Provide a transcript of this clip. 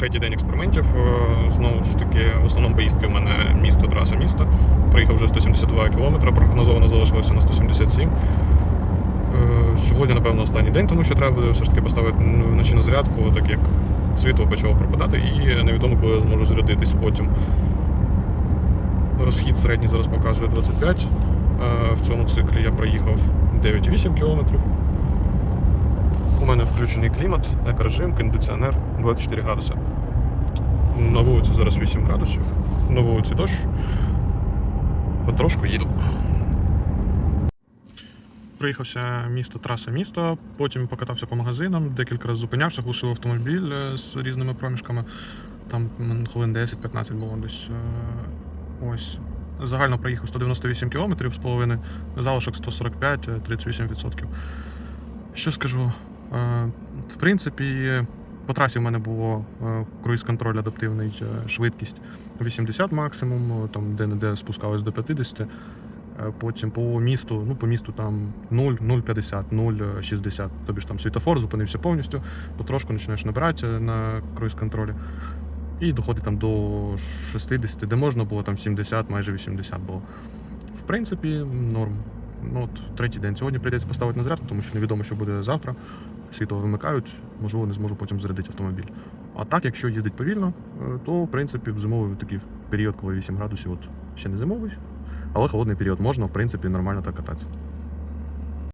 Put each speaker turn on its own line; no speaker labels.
третій день експериментів. Е, Знову ж таки, в основному поїздки в мене місто, траса міста. Проїхав вже 172 км, прогнозовано залишилося на 177. Е, Сьогодні, напевно, останній день, тому що треба буде все ж таки поставити вночі на зарядку, так як світло почало пропадати, і невідомо, коли я зможу зарядитись потім. Розхід середній зараз показує 25. Е, В цьому циклі я проїхав 9,8 км. У мене включений клімат, екорежим, кондиціонер 24 градуси. На вулиці зараз 8 градусів. На вулиці дощ. Потрошку їду. Приїхався місто, траса міста, потім покатався по магазинам, декілька разів зупинявся, глушив автомобіль е, з різними проміжками. Там хвилин 10-15 було десь. е, Ось. Загально проїхав 198 км з половиною, залишок 145, е, 38%. Що скажу? В принципі, по трасі в мене було е, круїз-контроль адаптивний, е, швидкість 80 максимум, е, там де-не-де спускалось до 50. Е, Потім по місту, ну по місту там 0, 0,50, 0,60. Тобі ж там світофор зупинився повністю, потрошку починаєш набирати на круїз-контролі. І доходить там до 60, де можна було там 70, майже 80 було. В принципі, норм. Ну, от третій день. Сьогодні прийдеться поставити на зарядку, тому що невідомо, що буде завтра. Світло вимикають, можливо, не зможу потім зарядити автомобіль. А так, якщо їздить повільно, е, то в принципі в зимовий такий період, коли 8 градусів, от ще не зимовий, але холодний період можна, в принципі, нормально так кататися.